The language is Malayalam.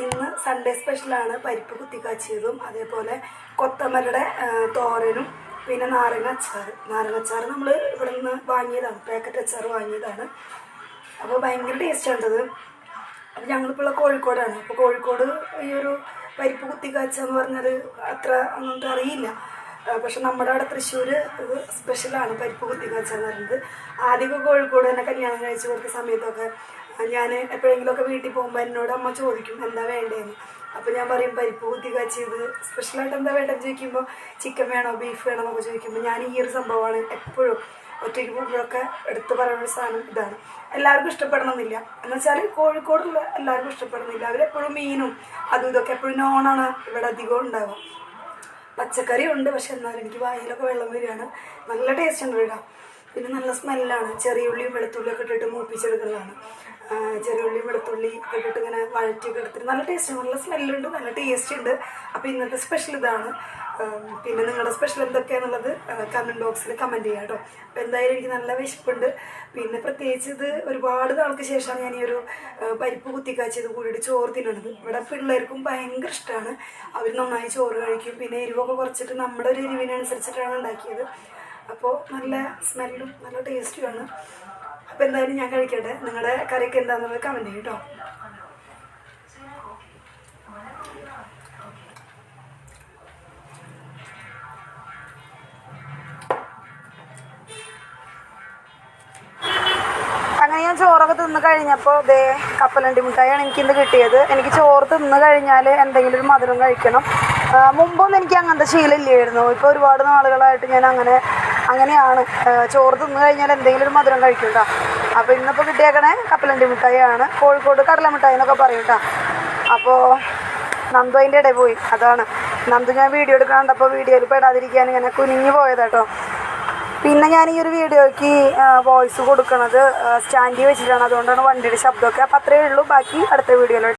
ഇന്ന് സൺഡേ സ്പെഷ്യലാണ് പരിപ്പ് കുത്തിക്കാച്ചിയതും അതേപോലെ കൊത്തമല്ലയുടെ തോരനും പിന്നെ നാരങ്ങ അച്ചാർ. നാരങ്ങ അച്ചാർ നമ്മൾ ഇവിടെ നിന്ന് വാങ്ങിയതാണ്. പാക്കറ്റ് അച്ചാർ വാങ്ങിയതാണ്. അപ്പോൾ ഭയങ്കര ടേസ്റ്റാണത് അപ്പോൾ ഞങ്ങളിപ്പോൾ കോഴിക്കോടാണ്. അപ്പോൾ കോഴിക്കോട് ഈ ഒരു പരിപ്പ് കുത്തിക്കാച്ച എന്ന് പറഞ്ഞത് അത്ര അങ്ങോട്ട് അറിയില്ല. പക്ഷെ നമ്മുടെ അവിടെ തൃശ്ശൂർ ഇത് സ്പെഷ്യലാണ് പരിപ്പ് കുത്തി എന്ന് പറയുന്നത്. ആദ്യമൊക്കെ കോഴിക്കോട് തന്നെ കല്യാണം കഴിച്ച് കൊടുത്ത സമയത്തൊക്കെ ഞാൻ എപ്പോഴെങ്കിലുമൊക്കെ വീട്ടിൽ പോകുമ്പോൾ എന്നോട് അമ്മ ചോദിക്കും എന്താ വേണ്ടതെന്ന് അപ്പോൾ ഞാൻ പറയും പരിപ്പ് കുത്തി കുത്തിക്കാച്ചിയത് സ്പെഷ്യലായിട്ട് എന്താ വേണ്ടതെന്ന് ചോദിക്കുമ്പോൾ ചിക്കൻ വേണോ ബീഫ് വേണോ? എന്നൊക്കെ ചോദിക്കുമ്പോൾ ഞാൻ ഈ ഒരു സംഭവമാണ് എപ്പോഴും ഒറ്റയ്ക്ക് പോകുമ്പോഴൊക്കെ എടുത്ത് പറയുന്ന സാധനം ഇതാണ്. എല്ലാവർക്കും ഇഷ്ടപ്പെടണമെന്നില്ല എന്ന് വെച്ചാൽ കോഴിക്കോടുള്ള എല്ലാവർക്കും ഇഷ്ടപ്പെടുന്നില്ല. അവരെപ്പോഴും മീനും അതും ഇതൊക്കെ എപ്പോഴും നോണാണ് ഇവിടെ അധികം ഉണ്ടാവുക പച്ചക്കറി ഉണ്ട് പക്ഷെ എന്നാലും എനിക്ക് വായിലൊക്കെ വെള്ളം വരികയാണ്. നല്ല ടേസ്റ്റ് ഉണ്ട് കേട്ടോ. പിന്നെ നല്ല സ്മെല്ലാണ് ചെറിയ ഉള്ളിയും വെളുത്തുള്ളിയൊക്കെ ഇട്ടിട്ട് മൂപ്പിച്ചെടുക്കുന്നതാണ്. ചെറിയ ഉള്ളിയും വെളുത്തുള്ളി ഒക്കെ ഇട്ടിട്ട് ഇങ്ങനെ വഴറ്റിയൊക്കെ എടുത്തിട്ട് നല്ല ടേസ്റ്റ് നല്ല സ്മെല്ലുണ്ട് നല്ല ടേസ്റ്റ് ഉണ്ട്. അപ്പോൾ ഇന്നത്തെ സ്പെഷ്യൽ ഇതാണ്. പിന്നെ നിങ്ങളുടെ സ്പെഷ്യൽ എന്തൊക്കെയാണെന്നുള്ളത് കമന്റ് ബോക്സിൽ കമന്റ് ചെയ്യാം കേട്ടോ അപ്പോൾ എന്തായാലും എനിക്ക് നല്ല വിശപ്പുണ്ട്. പിന്നെ പ്രത്യേകിച്ച് ഇത് ഒരുപാട് നാൾക്ക് ശേഷമാണ് ഞാൻ ഈ ഒരു പരിപ്പ് കുത്തിക്കാച്ചത് കൂടിയിട്ട് ചോറ് തിന്നണത്. ഇവിടെ പിള്ളേർക്കും ഭയങ്കര ഇഷ്ടമാണ് അവർ നന്നായി ചോറ് കഴിക്കും. പിന്നെ എരിവൊക്കെ കുറച്ചിട്ട് നമ്മുടെ ഒരു എരിവിനനുസരിച്ചിട്ടാണ് ഉണ്ടാക്കിയത്. അപ്പോൾ നല്ല സ്മെല്ലും നല്ല ടേസ്റ്റുമാണ് അപ്പോൾ എന്തായാലും ഞാൻ കഴിക്കട്ടെ. നിങ്ങളുടെ കറിയൊക്കെ എന്താണെന്നുള്ളത് കമന്റ് ചെയ്യും കേട്ടോ അങ്ങനെ ഞാൻ ചോറൊക്കെ തിന്ന് കഴിഞ്ഞപ്പോൾ ദേ കപ്പലണ്ടി മിഠായിയാണ് എനിക്കിന്ന് കിട്ടിയത്. എനിക്ക് ചോറ് തിന്ന് കഴിഞ്ഞാൽ എന്തെങ്കിലും ഒരു മധുരം കഴിക്കണം. മുമ്പൊന്നും എനിക്ക് അങ്ങനത്തെ ശീലമില്ലായിരുന്നു ഇപ്പോൾ ഒരുപാട് നാളുകളായിട്ട് ഞാൻ അങ്ങനെ അങ്ങനെയാണ്. ചോറ് തിന്നു കഴിഞ്ഞാൽ എന്തെങ്കിലും ഒരു മധുരം കഴിക്കും കേട്ടോ അപ്പോൾ ഇന്നിപ്പോൾ കിട്ടിയേക്കണേ കപ്പലണ്ടി മിഠായിയാണ്. കോഴിക്കോട് കടല മിഠായി എന്നൊക്കെ പറയും കേട്ടോ അപ്പോൾ നന്ദു അതിന്റെ ഇടയിൽ പോയി. അതാണ്. നന്ദു ഞാൻ വീഡിയോ എടുക്കാണ്ടപ്പോൾ വീഡിയോയിൽ പെടാതിരിക്കാൻ ഇങ്ങനെ കുനിഞ്ഞു പോയതാട്ടോ പിന്നെ ഞാൻ ഈ ഒരു വീഡിയോയ്ക്ക് വോയിസ് കൊടുക്കുന്നത് സ്റ്റാൻഡി വെച്ചിട്ടാണ്. അതുകൊണ്ടാണ് വണ്ടിയുടെ ശബ്ദമൊക്കെ അപ്പോൾ അത്രയേ ഉള്ളൂ. ബാക്കി അടുത്ത വീഡിയോയിൽ